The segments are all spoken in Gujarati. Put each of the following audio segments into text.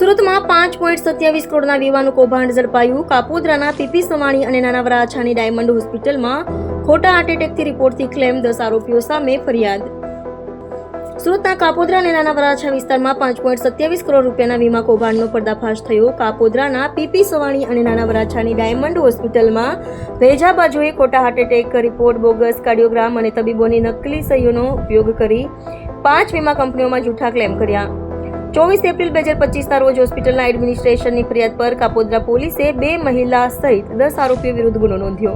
સુરતમાં પાંચ પોઈન્ટ સત્યાવીસ કરોડના વીવાનું કૌભાંડ ઝડપાયું. કાપોદ્રાના પીપી સવાણી અને નાના વરાછાની ડાયમંડ હોસ્પિટલમાં ખોટા હાર્ટ એટેકથી રિપોર્ટથી ક્લેમ, દસ આરોપીઓ સામે ફરિયાદ. સુરતના કાપોદ્રા અને નાના વરાછા વિસ્તારમાં પાંચ પોઈન્ટ સત્યાવીસ કરોડ રૂપિયાના વીમા કૌભાંડનો પર્દાફાશ થયો. કાપોદ્રાના પીપી સવાણી અને નાના વરાછાની ડાયમંડ હોસ્પિટલમાં ભેજા બાજુએ ખોટા heart attack report, bogus, cardiogram અને તબીબોની નકલી સહીઓનો ઉપયોગ કરી પાંચ વીમા કંપનીઓમાં જૂઠા ક્લેમ કર્યા. ચોવીસ એપ્રિલ બે હજાર પચીસના રોજ હોસ્પિટલના એડમિનિસ્ટ્રેશનની ફરિયાદ પર કાપોદ્રા પોલીસે બે મહિલા સહિત દસ આરોપીઓ વિરુદ્ધ ગુનો નોંધ્યો.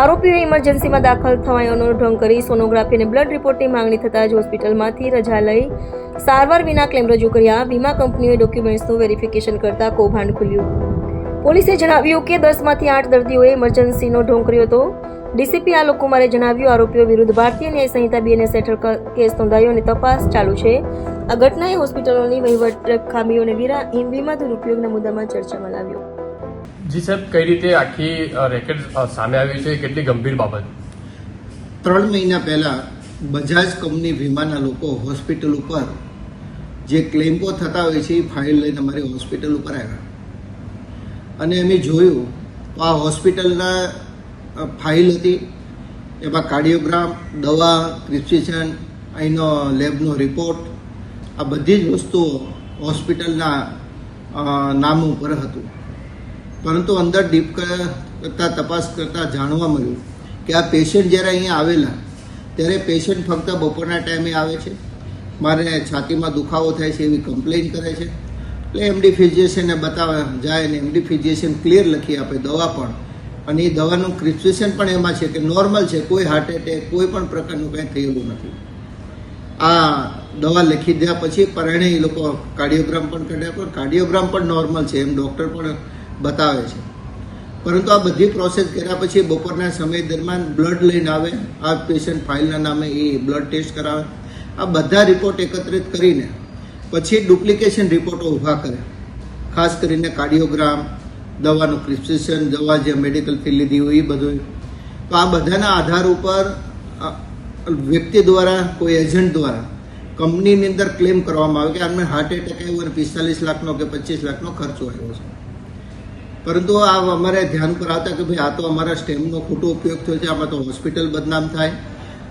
આરોપીઓએ ઇમરજન્સીમાં દાખલ થવાનો ઢંગ કરી સોનોગ્રાફી અને બ્લડ રિપોર્ટની માંગણી થતાં જ હોસ્પિટલમાંથી રજા લઈ સારવાર વિના ક્લેમ રજૂ કર્યા. વીમા કંપનીઓએ ડોક્યુમેન્ટ્સનું વેરિફિકેશન કરતાં કૌભાંડ ખુલ્યું. પોલીસે જણાવ્યું કે દસમાંથી આઠ દર્દીઓએ ઇમરજન્સીનો ઢોંગ કર્યો હતો. ડીસીપી આલોક કુમારે જણાવ્યું આરોપીઓ વિરુદ્ધ ભારતીય ન્યાય સંહિતા બીએનએસ હેઠળ ક- કેસ નોંધાયો અને તપાસ ચાલુ છે. આ ઘટનાએ હોસ્પિટલોની વહીવટ ખામીઓ અને વીરા વીમા દુરુપયોગના મુદ્દામાં ચર્ચામાં લાવ્યો જી સાહેબ કઈ રીતે આખી રેકેટ સામે આવી છે? કેટલી ગંભીર બાબત? ત્રણ મહિના પહેલાં બજાજ કંપની વીમાના લોકો હોસ્પિટલ ઉપર જે ક્લેમ્પો થતા હોય છે એ ફાઇલ લઈને અમારી હોસ્પિટલ ઉપર આવ્યા. અને અમે જોયું તો આ હોસ્પિટલના ફાઇલ હતી. એમાં કાર્ડિયોગ્રામ, દવા, પ્રિસ્ક્રિપ્શન, અહીંનો લેબનો રિપોર્ટ, આ બધી જ વસ્તુઓ હોસ્પિટલના નામ ઉપર હતું. પરંતુ અંદર ડીપ કરતા તપાસ કરતાં જાણવા મળ્યું કે આ પેશન્ટ જ્યારે અહીંયા આવેલા, ત્યારે પેશન્ટ ફક્ત બપોરના ટાઈમે આવે છે. મારે છાતીમાં દુખાવો થાય છે એવી કમ્પ્લેન કરે છે. એટલે એમડી ફિઝિશિયનને બતાવે જાય ને એમડી ફિઝિશિયન ક્લિયર લખી આપે દવા પણ. અને એ દવાનું પ્રિસ્ક્રિપ્શન પણ એમાં છે કે નોર્મલ છે, કોઈ હાર્ટ એટેક કોઈ પણ પ્રકારનું કંઈ થયેલું નથી. આ દવા લખી દીધા પછી પરણે એ લોકો કાર્ડિયોગ્રામ પણ કાઢ્યા પણ કાર્ડિયોગ્રામ પણ નોર્મલ છે, એમ ડૉક્ટર પણ બતાવે છે. પરંતુ આ બધી પ્રોસેસ કર્યા પછી બપોરના સમય દરમિયાન બ્લડ લઈને આવે, આ પેશન્ટ ફાઇલના નામે એ બ્લડ ટેસ્ટ કરાવે. આ બધા રિપોર્ટ એકત્રિત કરીને પછી ડુપ્લિકેશન રિપોર્ટો ઊભા કરે ખાસ કરીને કાર્ડિયોગ્રામ, દવાનું પ્રિસ્ક્રિપ્શન, દવા જે મેડિકલથી લીધી હોય એ બધું. તો આ બધાના આધાર ઉપર વ્યક્તિ દ્વારા, કોઈ એજન્ટ દ્વારા, કંપનીની અંદર ક્લેમ કરવામાં આવે કે આમને હાર્ટ એટેક આવ્યો અને પિસ્તાલીસ લાખનો કે પચીસ લાખનો ખર્ચો આવ્યો છે. પરંતુ આ અમારે ધ્યાન પર આવતા કે ભાઈ આ તો અમારા સ્ટેમનો ખોટો ઉપયોગ થયો છે, આમાં તો હોસ્પિટલ બદનામ થાય.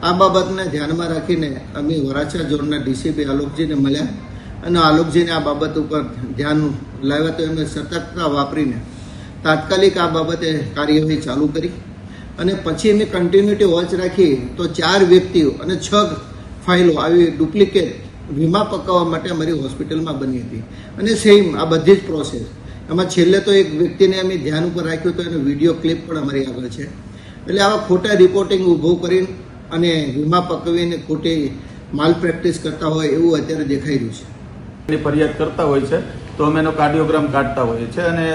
આ બાબતને ધ્યાનમાં રાખીને અમે વરાછા ઝોનના ડીસીપી આલોકજીને મળ્યા. અને આલોકજીને આ બાબત ઉપર ધ્યાન લાવ્યા તો એમને સતર્કતા વાપરીને તાત્કાલિક આ બાબતે કાર્યવાહી ચાલુ કરી. અને પછી એની કન્ટિન્યુટી વોચ રાખી તો ચાર વ્યક્તિઓ અને છ ફાઇલો આવી ડુપ્લિકેટ વીમા પકાવવા માટે અમારી હોસ્પિટલમાં બની હતી. અને સેમ આ બધી જ પ્રોસેસ એમાં છેલ્લે તો એક વ્યક્તિને અમે ધ્યાન ઉપર રાખ્યું તો એનો વીડિયો ક્લિપ પણ અમારી આગળ છે. એટલે આવા ખોટા રિપોર્ટિંગ ઊભું કરીને અને વીમા પકવીને ખોટી માલ પ્રેક્ટિસ કરતા હોય એવું અત્યારે દેખાઈ રહ્યું છે. ની ફરિયાદ કરતા હોય છે, તો અમે એનો કાર્ડિયોગ્રામ કાઢતા હોઈએ છીએ અને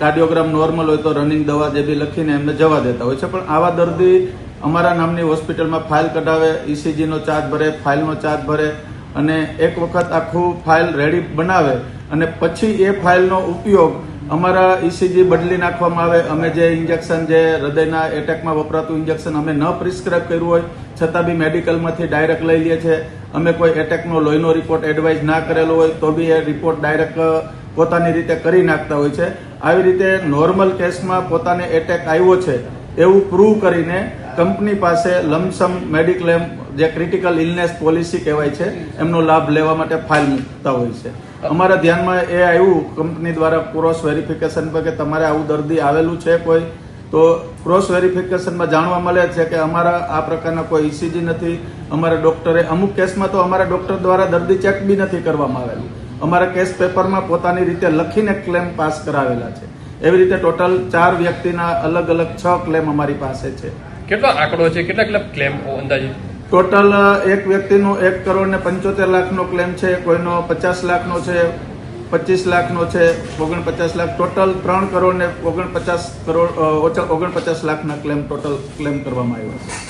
કાર્ડિયોગ્રામ નોર્મલ હોય તો રનિંગ દવા જે બી લખીને એમને જવા દેતા હોય છે. પણ આવા દર્દી અમારા નામની હોસ્પિટલમાં ફાઇલ કઢાવે ઇસીજીનો ચાર્જ ભરે, ફાઇલનો ચાર્જ ભરે અને એક વખત આખું ફાઇલ રેડી બનાવે અને પછી એ ફાઇલનો ઉપયોગ અમારા ઇસીજી બદલી નાખવામાં આવે. અમે જે ઇન્જેક્શન જે હૃદયના એટેકમાં વપરાતું ઇન્જેક્શન અમે ન પ્રિસ્ક્રાઇબ કર્યું હોય, છતાં બી મેડિકલમાંથી ડાયરેક્ટ લઈ લઈએ છીએ અમે કોઈ એટેકનો લોહીનો રિપોર્ટ એડવાઇઝ ના કરેલો હોય, તો બી એ રિપોર્ટ ડાયરેક્ટ પોતાની રીતે કરી નાખતા હોય છે. આવી રીતે નોર્મલ કેસમાં પોતાને એટેક આવ્યો છે, એવું પ્રૂવ કરીને કંપની પાસે લમસમ મેડિક્લેમ જે ક્રિટિકલ ઇલનેસ પોલિસી કહેવાય છે, એમનો લાભ લેવા માટે ફાઇલ મૂકતા હોય છે. અમારા ધ્યાનમાં એ આવ્યું, કંપની દ્વારા ક્રોસ વેરિફિકેશન પર કે તમારે આવું દર્દી આવેલું છે કોઈ, તો ક્રોસ વેરિફિકેશનમાં જાણવા મળે છે કે અમારા આ પ્રકારના કોઈ ઇસીજી નથી. અમારા ડોક્ટરે, અમુક કેસમાં તો અમારા ડોક્ટર દ્વારા દર્દી ચેક બી નથી કરવામાં આવેલું. અમારા કેસ પેપરમાં પોતાની રીતે લખીને ક્લેમ પાસ કરાવેલા છે. એવી રીતે ટોટલ ચાર વ્યક્તિના અલગ અલગ છ ક્લેમ અમારી પાસે છે. કેટલો આંકડો છે? કેટલા ક્લેમ અંદાજિત ટોટલ એક વ્યક્તિનો એક કરોડ ને પંચોતેર લાખનો ક્લેમ છે, કોઈનો પચાસ લાખનો છે, પચીસ લાખનો છે, ઓગણપચાસ લાખ. ટોટલ ત્રણ કરોડ ને ઓગણપચાસ કરોડ ઓગણપચાસ લાખના ક્લેમ ટોટલ ક્લેમ કરવામાં આવ્યા છે.